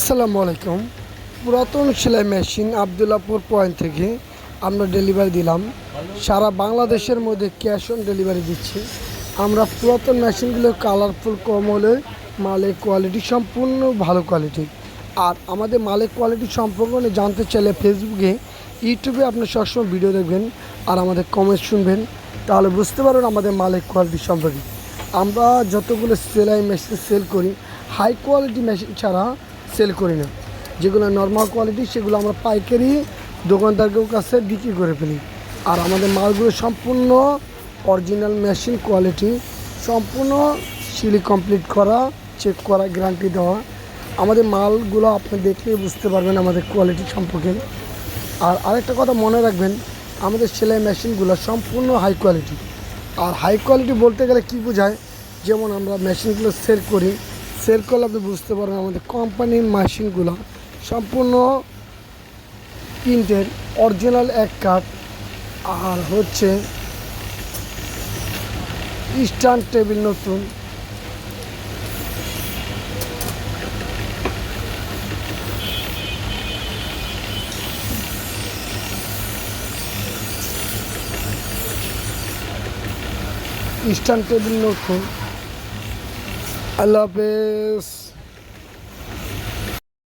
আসসালামু আলাইকুম। পুরাতন সেলাই মেশিন আবদুল্লাপুর পয়েন্ট থেকে আমরা ডেলিভারি দিলাম। সারা বাংলাদেশের মধ্যে ক্যাশ অন ডেলিভারি দিচ্ছি। আমরা পুরাতন মেশিনগুলো কালারফুল, কম হলে মালের কোয়ালিটি সম্পূর্ণ ভালো কোয়ালিটি। আর আমাদের মালের কোয়ালিটি সম্পর্কে জানতে চাইলে ফেসবুকে ইউটিউবে আপনি সবসময় ভিডিও দেখবেন আর আমাদের কমেন্ট শুনবেন। তাহলে বুঝতে পারবেন আমাদের মালের কোয়ালিটি সম্পর্কে। আমরা যতগুলো সেলাই মেশিন সেল করি হাই কোয়ালিটি মেশিন ছাড়া সেল করি না। যেগুলো নর্মাল কোয়ালিটি সেগুলো আমরা পাইকারি দোকানদারকেও কাছে বিক্রি করে ফেলি। আর আমাদের মালগুলো সম্পূর্ণ অরিজিনাল মেশিন কোয়ালিটি সম্পূর্ণ সিলি কমপ্লিট করা চেক করা গ্যারান্টি দেওয়া। আমাদের মালগুলো আপনি দেখলেই বুঝতে পারবেন আমাদের কোয়ালিটি সম্পর্কে। আর আরেকটা কথা মনে রাখবেন, আমাদের সেলাই মেশিনগুলো সম্পূর্ণ হাই কোয়ালিটি আর হাই কোয়ালিটি বলতে গেলে কি বোঝায়? যেমন আমরা মেশিনগুলো সেল করি সেল করলে আপনি বুঝতে পারবেন আমাদের কোম্পানির মেশিনগুলো সম্পূর্ণ প্রিন্টের, অরিজিনাল এক কাঠ আর হচ্ছে স্ট্যান্ড টেবিল নতুন। স্ট্যান্ড টেবিল নতুন। আল্লাহ হাফেজ